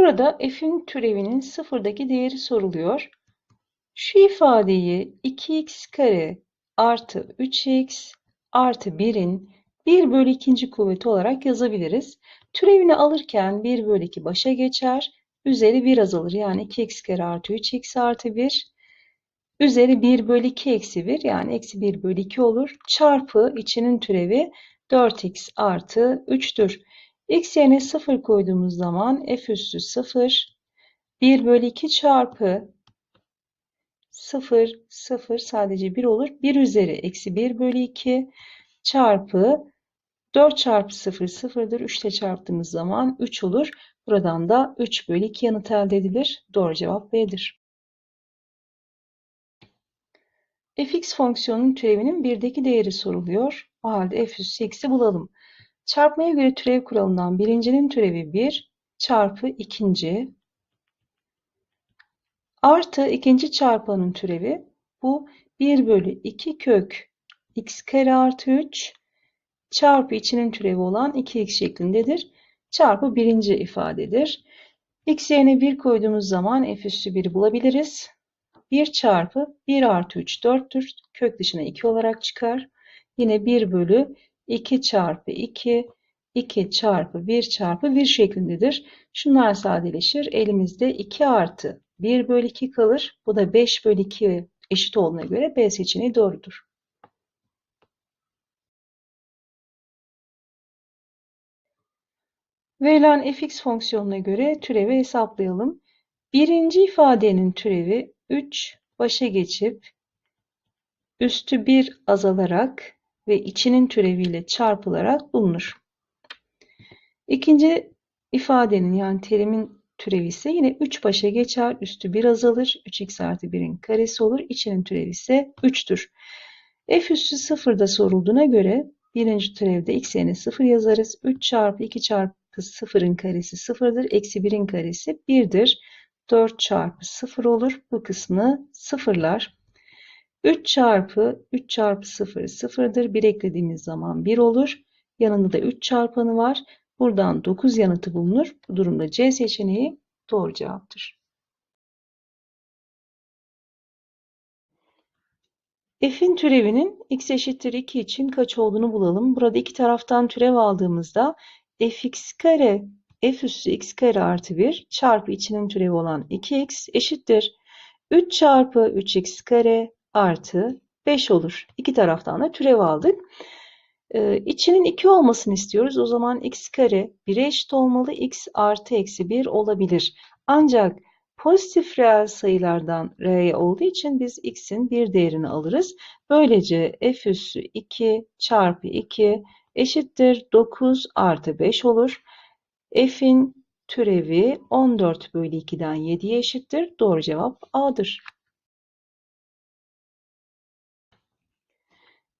Burada f'in türevinin sıfırdaki değeri soruluyor. Şu ifadeyi 2x kare artı 3x artı 1'in 1 bölü ikinci kuvveti olarak yazabiliriz. Türevini alırken 1 bölü 2 başa geçer. Üzeri 1 azalır. Yani 2x kare artı 3x artı 1. Üzeri 1 bölü 2 eksi 1 yani eksi 1 bölü 2 olur. Çarpı içinin türevi 4x artı 3'tür. X yerine 0 koyduğumuz zaman f üssü 0. 1 bölü 2 çarpı 0, 0 sadece 1 olur. 1 üzeri eksi 1 bölü 2 çarpı 4 çarpı 0 0'dır. 3 ile çarptığımız zaman 3 olur. Buradan da 3 bölü 2 yanıt elde edilir. Doğru cevap B'dir. fx fonksiyonunun türevinin 1'deki değeri soruluyor. O halde f üssü x'i bulalım. Çarpmaya göre türev kuralından birincinin türevi 1 çarpı ikinci artı ikinci çarpanın türevi bu 1 bölü 2 kök x kare artı 3 çarpı içinin türevi olan 2x şeklindedir. Çarpı birinci ifadedir. x yerine 1 koyduğumuz zaman f üssü 1'i bulabiliriz. 1 çarpı 1 artı 3 4'tür. Kök dışına 2 olarak çıkar. Yine 1 bölü 2 çarpı 2 2 çarpı 1 çarpı 1 şeklindedir. Şunlar sadeleşir. Elimizde 2 artı 1 bölü 2 kalır. Bu da 5 bölü 2 eşit olduğuna göre B seçeneği doğrudur. Verilen fx fonksiyonuna göre türevi hesaplayalım. Birinci ifadenin türevi 3 başa geçip üstü 1 azalarak ve içinin türeviyle çarpılarak bulunur. İkinci ifadenin yani terimin türevi ise yine 3 başa geçer, üstü 1 azalır, 3x artı 1'in karesi olur, içinin türevi ise 3'tür. f üssü 0'da sorulduğuna göre birinci türevde x yerine 0 yazarız. 3 çarpı 2 çarpı 0'ın karesi 0'dır. Eksi 1'in karesi 1'dir. 4 çarpı 0 olur. Bu kısmı sıfırlar. 3 çarpı 3 çarpı 0 sıfırdır. 1 eklediğimiz zaman 1 olur. Yanında da 3 çarpanı var. Buradan 9 yanıtı bulunur. Bu durumda C seçeneği doğru cevaptır. F'in türevinin x eşittir 2 için kaç olduğunu bulalım. Burada iki taraftan türev aldığımızda fx kare f üssü x kare artı 1 çarpı içinin türevi olan 2x eşittir. 3 çarpı 3x kare artı 5 olur. İki taraftan da türev aldık. Ee, içinin 2 olmasını istiyoruz. O zaman x kare 1'e eşit olmalı. x artı eksi 1 olabilir. Ancak pozitif reel sayılardan r'ye olduğu için biz x'in bir değerini alırız. Böylece f üssü 2 çarpı 2 eşittir 9 artı 5 olur. f'in türevi 14 bölü 2'den 7'ye eşittir. Doğru cevap A'dır.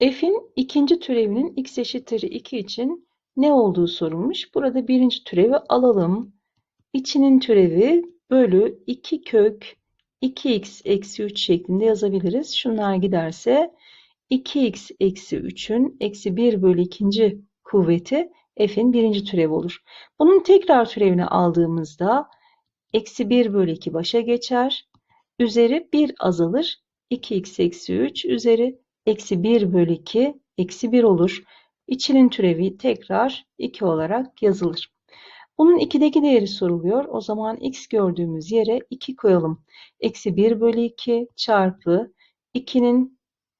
F'in ikinci türevinin x eşittir 2 için ne olduğu sorulmuş. Burada birinci türevi alalım. İçinin türevi bölü 2 kök 2x eksi 3 şeklinde yazabiliriz. Şunlar giderse 2x eksi 3'ün eksi 1 bölü ikinci kuvveti f'in birinci türevi olur. Bunun tekrar türevini aldığımızda eksi 1 bölü 2 başa geçer. Üzeri 1 azalır. 2x eksi 3 üzeri eksi 1 bölü 2 eksi 1 olur. İçinin türevi tekrar 2 olarak yazılır. Bunun 2'deki değeri soruluyor. O zaman x gördüğümüz yere 2 koyalım. Eksi 1 bölü 2 çarpı 2'nin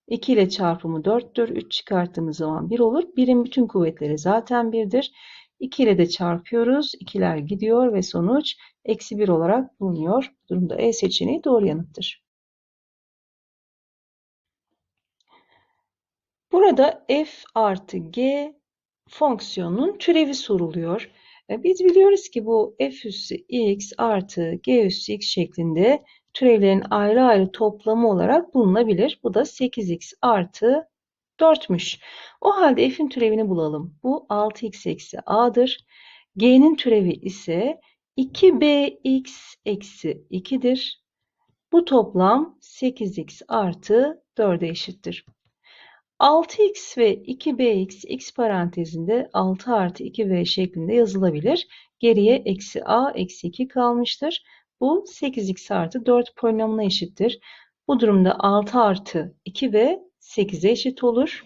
2 ile çarpımı 4'tür. 3 çıkarttığımız zaman 1 olur. 1'in bütün kuvvetleri zaten 1'dir. 2 ile de çarpıyoruz. 2'ler gidiyor ve sonuç eksi 1 olarak bulunuyor. Bu durumda E seçeneği doğru yanıttır. Burada f artı g fonksiyonunun türevi soruluyor. E, biz biliyoruz ki bu f üssü x artı g üssü x şeklinde türevlerin ayrı ayrı toplamı olarak bulunabilir. Bu da 8x artı 4'müş. O halde f'in türevini bulalım. Bu 6x eksi a'dır. g'nin türevi ise 2bx eksi 2'dir. Bu toplam 8x artı 4'e eşittir. 6x ve 2bx x parantezinde 6 artı 2b şeklinde yazılabilir. Geriye eksi a eksi 2 kalmıştır. Bu 8x artı 4 polinomuna eşittir. Bu durumda 6 artı 2b 8'e eşit olur.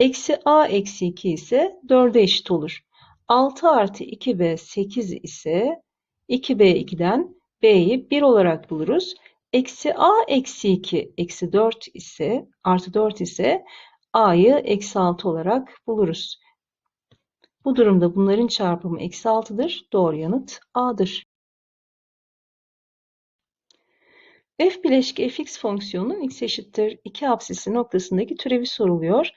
Eksi a eksi 2 ise 4'e eşit olur. 6 artı 2b 8 ise 2b 2'den b'yi 1 olarak buluruz. Eksi a eksi 2 eksi 4 ise artı 4 ise a'yı eksi 6 olarak buluruz. Bu durumda bunların çarpımı eksi 6'dır. Doğru yanıt a'dır. f bileşki fx fonksiyonunun x eşittir 2 apsisi noktasındaki türevi soruluyor.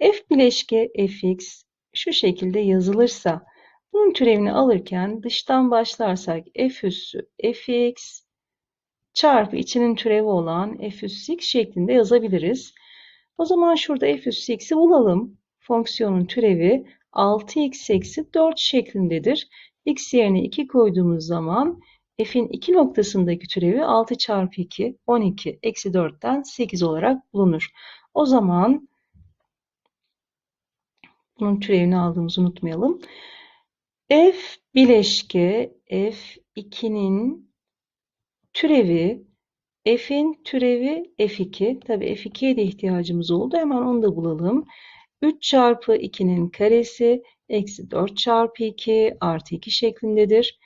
f bileşki fx şu şekilde yazılırsa bunun türevini alırken dıştan başlarsak f üssü fx çarpı içinin türevi olan f üssü x şeklinde yazabiliriz. O zaman şurada f üssü x'i bulalım. Fonksiyonun türevi 6x eksi 4 şeklindedir. x yerine 2 koyduğumuz zaman f'in 2 noktasındaki türevi 6 çarpı 2, 12 eksi 4'ten 8 olarak bulunur. O zaman bunun türevini aldığımızı unutmayalım. f bileşke f2'nin türevi f'in türevi f2. Tabi f2'ye de ihtiyacımız oldu. Hemen onu da bulalım. 3 çarpı 2'nin karesi eksi 4 çarpı 2 artı 2 şeklindedir.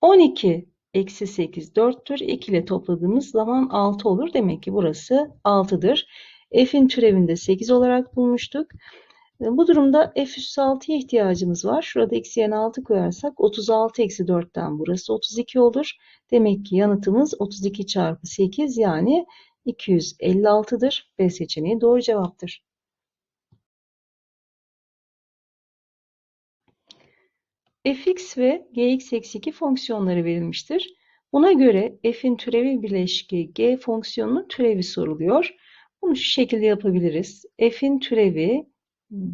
12 eksi 8 4'tür. 2 ile topladığımız zaman 6 olur. Demek ki burası 6'dır. F'in türevinde 8 olarak bulmuştuk. Bu durumda f üssü 6'ya ihtiyacımız var. Şurada x yerine 6 koyarsak 36 eksi 4'ten burası 32 olur. Demek ki yanıtımız 32 çarpı 8 yani 256'dır. B seçeneği doğru cevaptır. fx ve gx eksi 2 fonksiyonları verilmiştir. Buna göre f'in türevi bileşki g fonksiyonunun türevi soruluyor. Bunu şu şekilde yapabiliriz. f'in türevi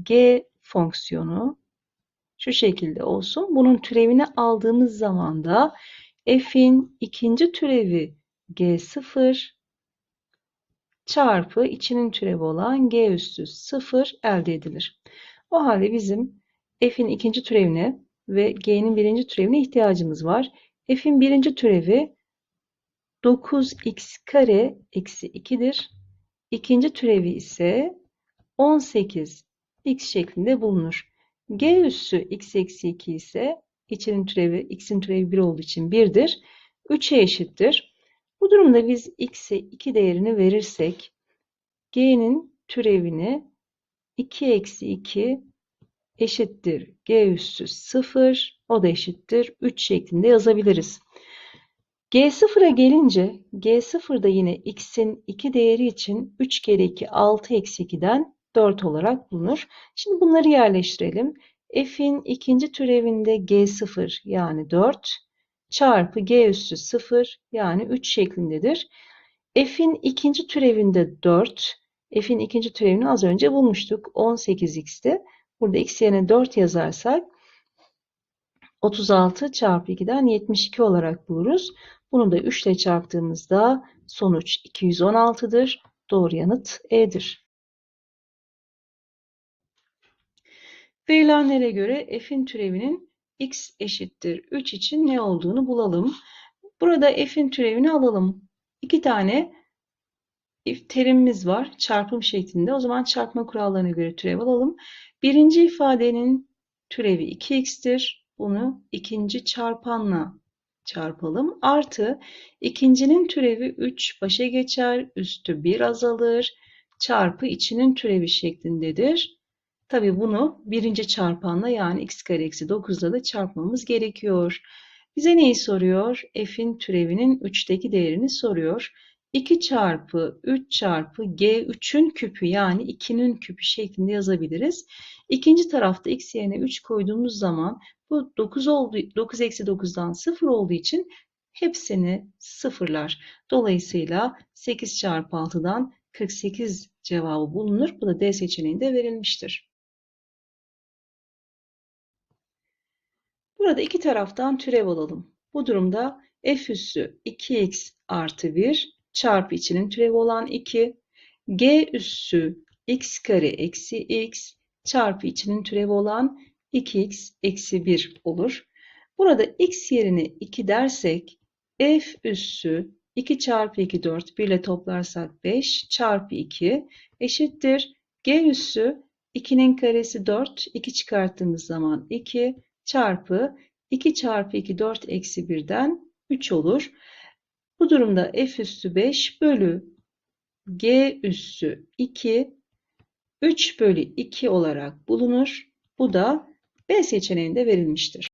g fonksiyonu şu şekilde olsun. Bunun türevini aldığımız zaman da f'in ikinci türevi g0 çarpı içinin türevi olan g üssü 0 elde edilir. O halde bizim f'in ikinci türevine ve g'nin birinci türevine ihtiyacımız var. f'in birinci türevi 9x kare eksi 2'dir. İkinci türevi ise 18 x şeklinde bulunur. g üssü x eksi 2 ise içinin türevi x'in türevi 1 olduğu için 1'dir. 3'e eşittir. Bu durumda biz x'e 2 değerini verirsek g'nin türevini 2 eksi 2 eşittir g üssü 0 o da eşittir 3 şeklinde yazabiliriz. G0'a gelince G0'da yine x'in 2 değeri için 3 kere 2 6 eksi 2'den 4 olarak bulunur. Şimdi bunları yerleştirelim. F'in ikinci türevinde G0 yani 4 çarpı G üssü 0 yani 3 şeklindedir. F'in ikinci türevinde 4, F'in ikinci türevini az önce bulmuştuk. 18x'ti. Burada x yerine 4 yazarsak 36 çarpı 2'den 72 olarak buluruz. Bunu da 3 ile çarptığımızda sonuç 216'dır. Doğru yanıt E'dir. Verilenlere göre f'in türevinin x eşittir 3 için ne olduğunu bulalım. Burada f'in türevini alalım. İki tane terimimiz var çarpım şeklinde. O zaman çarpma kurallarına göre türev alalım. Birinci ifadenin türevi 2x'tir. Bunu ikinci çarpanla çarpalım. Artı ikincinin türevi 3 başa geçer. Üstü 1 azalır. Çarpı içinin türevi şeklindedir. Tabi bunu birinci çarpanla yani x kare eksi 9'da da çarpmamız gerekiyor. Bize neyi soruyor? F'in türevinin 3'teki değerini soruyor. 2 çarpı 3 çarpı G3'ün küpü yani 2'nin küpü şeklinde yazabiliriz. İkinci tarafta x yerine 3 koyduğumuz zaman bu 9 oldu 9 eksi 9'dan 0 olduğu için hepsini sıfırlar. Dolayısıyla 8 çarpı 6'dan 48 cevabı bulunur. Bu da D seçeneğinde verilmiştir. Burada iki taraftan türev alalım. Bu durumda f üssü 2x artı 1 çarpı içinin türevi olan 2 g üssü x kare eksi x çarpı içinin türevi olan 2x eksi 1 olur. Burada x yerine 2 dersek f üssü 2 çarpı 2 4 1 ile toplarsak 5 çarpı 2 eşittir. G üssü 2'nin karesi 4 2 çıkarttığımız zaman 2 çarpı 2 çarpı 2 4 eksi 1'den 3 olur. Bu durumda f üssü 5 bölü g üssü 2 3 bölü 2 olarak bulunur. Bu da B seçeneğinde verilmiştir.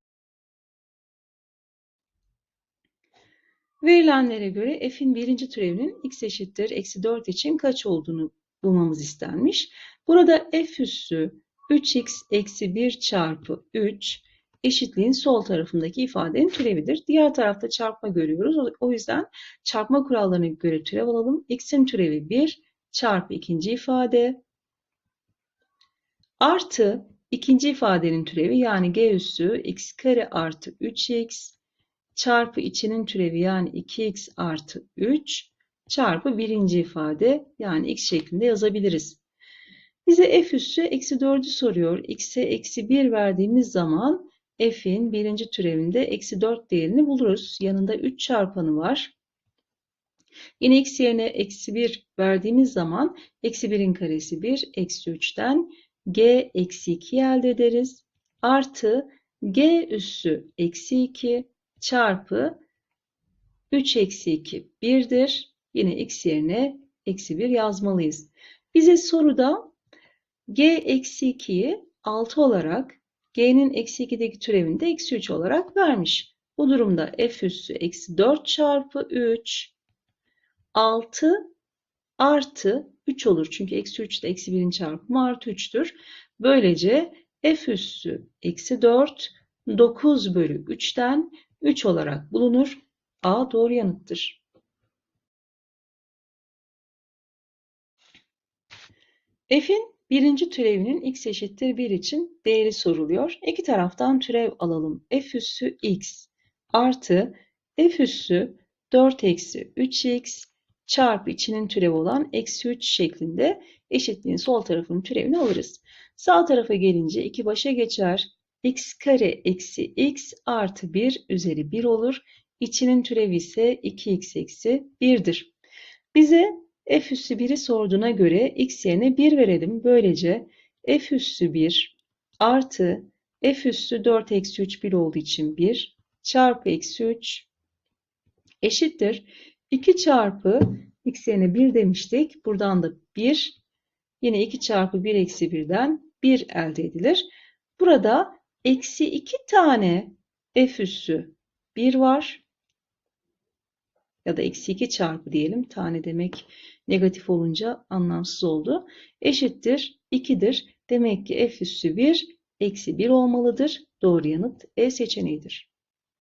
Verilenlere göre f'in birinci türevinin x eşittir eksi 4 için kaç olduğunu bulmamız istenmiş. Burada f üssü 3x eksi 1 çarpı 3 eşitliğin sol tarafındaki ifadenin türevidir. Diğer tarafta çarpma görüyoruz. O yüzden çarpma kurallarına göre türev alalım. x'in türevi 1 çarpı ikinci ifade artı ikinci ifadenin türevi yani g üssü x kare artı 3x çarpı içinin türevi yani 2x artı 3 çarpı birinci ifade yani x şeklinde yazabiliriz. Bize f üssü eksi 4'ü soruyor. x'e eksi 1 verdiğimiz zaman f'in birinci türevinde eksi 4 değerini buluruz. Yanında 3 çarpanı var. Yine x yerine eksi 1 verdiğimiz zaman eksi 1'in karesi 1, eksi 3'ten g eksi 2 elde ederiz. Artı g üssü eksi 2 çarpı 3 eksi 2 1'dir. Yine x yerine eksi 1 yazmalıyız. Bize soruda g eksi 2'yi 6 olarak g'nin eksi 2'deki türevini de eksi 3 olarak vermiş. Bu durumda f üssü eksi 4 çarpı 3 6 artı 3 olur. Çünkü eksi 3 de eksi 1'in çarpımı artı 3'tür. Böylece f üssü eksi 4 9 bölü 3'ten 3 olarak bulunur. A doğru yanıttır. F'in birinci türevinin x eşittir 1 için değeri soruluyor. İki taraftan türev alalım. F üssü x artı F üssü 4 eksi 3x çarpı içinin türevi olan eksi 3 şeklinde eşitliğin sol tarafının türevini alırız. Sağ tarafa gelince 2 başa geçer. x kare eksi x artı 1 üzeri 1 olur. İçinin türevi ise 2x eksi 1'dir. Bize f üssü 1'i sorduğuna göre x yerine 1 verelim. Böylece f üssü 1 artı f üssü 4 eksi 3 1 olduğu için 1 çarpı eksi 3 eşittir. 2 çarpı x yerine 1 demiştik. Buradan da 1 yine 2 çarpı 1 eksi 1'den 1 elde edilir. Burada eksi 2 tane f üssü 1 var. Ya da eksi 2 çarpı diyelim. Tane demek negatif olunca anlamsız oldu. Eşittir 2'dir. Demek ki f üssü 1 eksi 1 olmalıdır. Doğru yanıt E seçeneğidir.